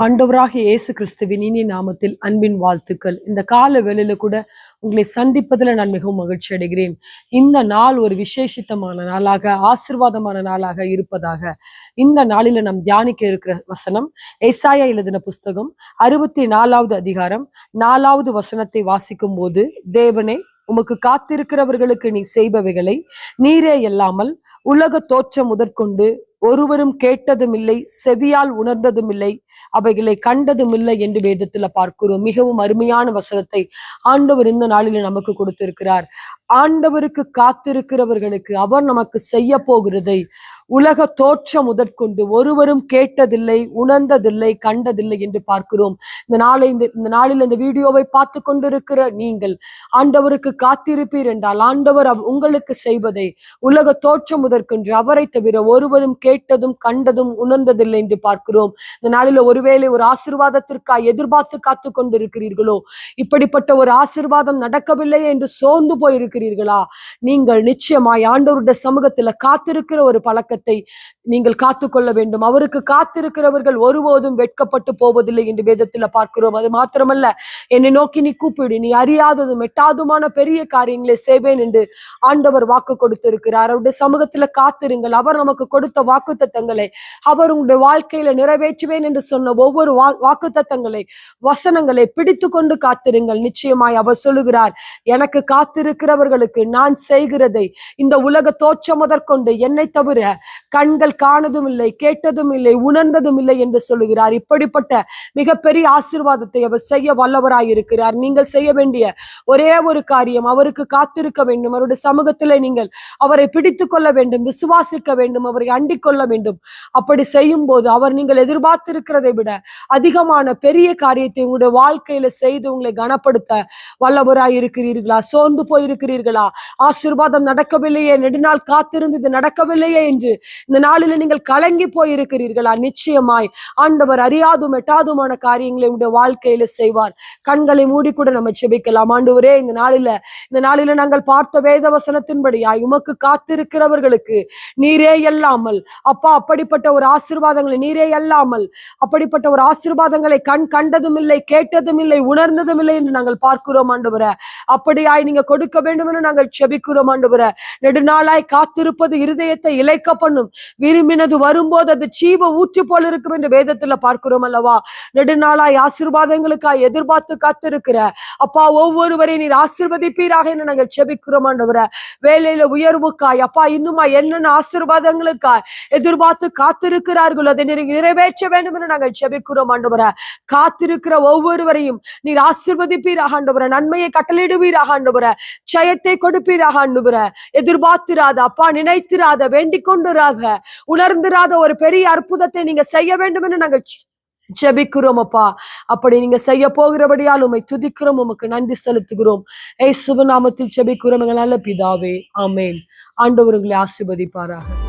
ஆண்டவராக இயேசு கிறிஸ்துவின் இனி நாமத்தில் அன்பின் வாழ்த்துக்கள். இந்த கால வேளையில கூட உங்களை சந்திப்பதில் நான் மிகவும் மகிழ்ச்சி அடைகிறேன். இந்த நாள் ஒரு விசேஷித்தமான நாளாக ஆசிர்வாதமான நாளாக இருப்பதாக இந்த நாளில நாம் தியானிக்க இருக்கிற வசனம் ஏசாயா எழுதின புஸ்தகம் அறுபத்தி நாலாவது அதிகாரம் நாலாவது வசனத்தை வாசிக்கும் போது தேவனே உமக்கு காத்திருக்கிறவர்களுக்கு நீ செய்பவைகளை நீரே இல்லாமல் உலக தோற்றம் முதற்கொண்டு ஒருவரும் கேட்டதும் இல்லை செவியால் உணர்ந்ததும் இல்லை அவைகளை கண்டதும் இல்லை என்று வேதத்துல பார்க்கிறோம். மிகவும் அருமையான வசனத்தை ஆண்டவர் இந்த நாளில நமக்கு கொடுத்திருக்கிறார். ஆண்டவருக்கு காத்திருக்கிறவர்களுக்கு அவர் நமக்கு செய்ய போகிறதை உலக தோற்றம் முதற்கொண்டு ஒருவரும் கேட்டதில்லை உணர்ந்ததில்லை கண்டதில்லை என்று பார்க்கிறோம். இந்த நாளை இந்த நாளில் இந்த வீடியோவை பார்த்து கொண்டிருக்கிற நீங்கள் ஆண்டவருக்கு காத்திருப்பீர் என்றால் ஆண்டவர் உங்களுக்கு செய்வதை உலக தோற்றம் முதற்கொன்று அவரை தவிர ஒருவரும் கேட்டதும் கண்டதும் உணர்ந்ததில்லை என்று பார்க்கிறோம். இந்த நாளில் ஒருவேளை ஒரு ஆசிர்வாதத்திற்காக எதிர்பார்த்து காத்து கொண்டிருக்கிறீர்களோ? இப்படிப்பட்ட ஒரு ஆசிர்வாதம் நடக்கவில்லை என்று சோர்ந்து போயிருக்கிறீர்களா? நீங்கள் நிச்சயமாய் ஆண்டவருடைய சமூகத்துல காத்திருக்கிற ஒரு பழக்கத்தை நீங்கள் காத்துக்கொள்ள வேண்டும். அவருக்கு காத்திருக்கிறவர்கள் ஒருபோதும் வெட்கப்பட்டு போவதில்லை என்று வேதத்துல பார்க்கிறோம். அது மாத்திரமல்ல என்னை நோக்கி நீ கூப்பிடு. நீ அறியாததும் எட்டாதுமான பெரிய காரியங்களை செய்வேன் என்று ஆண்டவர் வாக்கு கொடுத்திருக்கிறார். அவருடைய சமூகத்துல காத்திருங்கள். அவர் நமக்கு கொடுத்த வாக்கு தத்தங்களை அவர் உங்களுடைய வாழ்க்கையில நிறைவேற்றுவேன் என்று சொன்ன ஒவ்வொரு வாக்கு தத்தங்களை வசனங்களை பிடித்து கொண்டு காத்திருங்கள். நிச்சயமாய் அவர் சொல்லுகிறார் எனக்கு காத்திருக்கிறவர்களுக்கு நான் செய்கிறதை இந்த உலக தோற்றம் முதற்கொண்டு என்னை தவிர கண்கள் காணதும் இல்லை கேட்டதும் இல்லை உணர்ந்ததும் இல்லை என்று சொல்லுகிறார். இப்படிப்பட்ட மிகப்பெரிய ஆசீர்வாதத்தை அவர் செய்ய வல்லவராய் இருக்கிறார் நீங்கள் செய்ய வேண்டிய ஒரே ஒரு காரியம் அவருக்கு காத்திருக்க வேண்டும். அவருடைய சமூகத்தில் நீங்கள் அவரை பிடித்து கொள்ள வேண்டும் விசுவாசிக்க வேண்டும் அவரை அண்டிக் கொள்ள வேண்டும். அப்படி செய்யும் போது அவர் நீங்கள் எதிர்பார்த்திருக்கிறதை விட அதிகமான பெரிய காரியத்தை உங்களுடைய வாழ்க்கையில செய்து உங்களை கனப்படுத்த வல்லவராய் இருக்கிறீர்களா? சோர்ந்து போயிருக்கிறீர்களா? ஆசீர்வாதம் நடக்கவில்லையே. நெடுநாள் காத்திருந்து இது நடக்கவில்லையே என்று இந்த நாளில நீங்கள் கலங்கி போயிருக்கிறீர்களா? நிச்சயமாய் ஆண்டவர் அறியாதும் எட்டாதுமான காரியங்களை உங்களுடைய வாழ்க்கையில செய்வார். கண்களை மூடி கூட நம்ம செபிக்கலாம் ஆண்டவரே இந்த நாளில இந்த நாளில நாங்கள் பார்த்த வேத வசனத்தின்படியாய் உமக்கு காத்திருக்கிறவர்களுக்கு நீரே அல்லாமல் அப்பா அப்படிப்பட்ட ஒரு ஆசீர்வாதங்களை நீரே அல்லாமல் அப்படிப்பட்ட ஒரு ஆசீர்வாதங்களை கண் கண்டதும் இல்லை கேட்டதும் இல்லை உணர்ந்ததும் இல்லை என்று நாங்கள் பார்க்கிறோம் ஆண்டவரே. அப்படியாய் நீங்க கொடுக்க வேண்டும் என்று நாங்கள் செபிக்கிறோம் ஆண்டவரே. நெடுநாளாய் காத்திருப்பது இருதயத்தை இழைக்க பண்ணும் விரும்பினது வரும்போது அது ஜீவ ஊற்று போல இருக்கும் என்று வேதத்துல பார்க்கிறோம் அல்லவா? நெடுநாளாய் ஆசிர்வாதங்களுக்காக எதிர்பார்த்து காத்திருக்கிற. அப்பா ஒவ்வொருவரையும் நீர் ஆசிர்வதிப்பீராக என்று நாங்கள் செபிக்கிறோம் ஆண்டவரே. வேலையில உயர்வுக்காய் அப்பா இன்னுமா என்னென்ன ஆசிர்வாதங்களுக்காய் எதிர்பார்த்து காத்திருக்கிறார்கள் அதை நீர் நிறைவேற்ற வேண்டும் என்று நாங்கள் செபிக்கிறோம் ஆண்டவர. காத்திருக்கிற ஒவ்வொருவரையும் நீர் ஆசிர்வதிப்பீராக ஆண்டவர. நன்மையை கட்டளையிடுவீராக ஆண்டவர. ஜெயத்தை கொடுப்பீராக ஆண்டவரே. எதிர்பார்த்திராத அப்பா நினைத்திராத வேண்டிக் கொண்டுராத உணர்ந்திராத ஒரு பெரிய அற்புதத்தை நீங்க செய்ய வேண்டும் என்று நாங்கள் ஜெ- ஜெபிக்கிறோம் அப்பா. அப்படி நீங்க செய்ய போகிறபடியால் உம்மை துதிக்கிறோம் உமக்கு நன்றி செலுத்துகிறோம். ஏ சுபநாமத்தில் ஜெபிக்கிறோம் எங்கள் நல்ல பிதாவே. ஆமேன். ஆண்டவர் உங்களை ஆசிர்வதிப்பாராக.